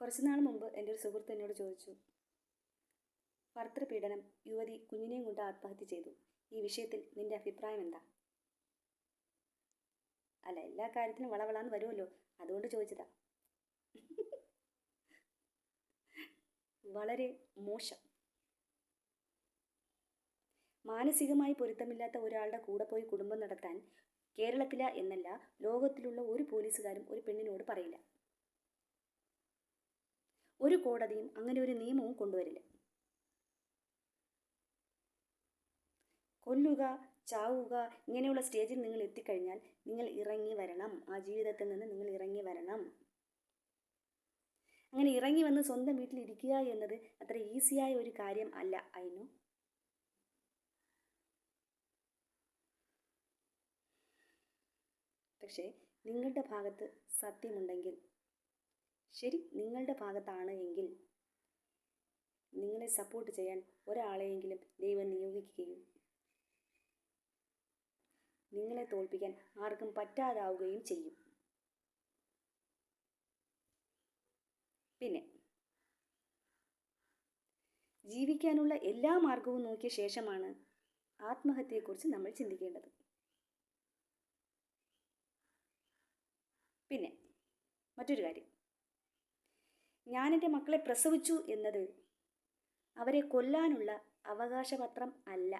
കുറച്ചു നാൾ മുമ്പ് എന്റെ ഒരു സുഹൃത്ത് എന്നോട് ചോദിച്ചു ഭർത്തൃപീഡനം യുവതി കുഞ്ഞിനെയും കൊണ്ട് ആത്മഹത്യ ചെയ്തു. ഈ വിഷയത്തിൽ നിന്റെ അഭിപ്രായം എന്താ? അല്ല എല്ലാ കാര്യത്തിലും വളവളാന്ന് വരുമല്ലോ. അതുകൊണ്ട് ചോദിച്ചതാ. വളരെ മോശം. മാനസികമായി പൊരുത്തമില്ലാത്ത ഒരാളുടെ കൂടെ പോയി കുടുംബം നടത്താൻ കേരളത്തില എന്നല്ല ലോകത്തിലുള്ള ഒരു പോലീസുകാരും ഒരു പെണ്ണിനോട് പറയില്ല. ഒരു കോടതിയും അങ്ങനെ ഒരു നിയമവും കൊണ്ടുവരില്ല. കൊല്ലുക ചാവുക ഇങ്ങനെയുള്ള സ്റ്റേജിൽ നിങ്ങൾ എത്തിക്കഴിഞ്ഞാൽ നിങ്ങൾ ഇറങ്ങി വരണം. ആ ജീവിതത്തിൽ നിന്ന് നിങ്ങൾ ഇറങ്ങി വരണം. അങ്ങനെ ഇറങ്ങി വന്ന് സ്വന്തം വീട്ടിൽ ഇരിക്കുക എന്നത് അത്ര ഈസിയായ ഒരു കാര്യം അല്ല. അതിനു പക്ഷേ നിങ്ങളുടെ ഭാഗത്ത് സത്യമുണ്ടെങ്കിൽ ശരി നിങ്ങളുടെ ഭാഗത്താണ് എങ്കിൽ നിങ്ങളെ സപ്പോർട്ട് ചെയ്യാൻ ഒരാളെയെങ്കിലും ദൈവം നിയോഗിക്കുകയും നിങ്ങളെ തോൽപ്പിക്കാൻ ആർക്കും പറ്റാതാവുകയും ചെയ്യും. പിന്നെ ജീവിക്കാനുള്ള എല്ലാ മാർഗവും നോക്കിയ ശേഷമാണ് ആത്മഹത്യയെക്കുറിച്ച് നമ്മൾ ചിന്തിക്കേണ്ടത്. പിന്നെ മറ്റൊരു കാര്യം. ഞാൻ എന്റെ മക്കളെ പ്രസവിച്ചു എന്നത് അവരെ കൊല്ലാനുള്ള അവകാശപത്രം അല്ല.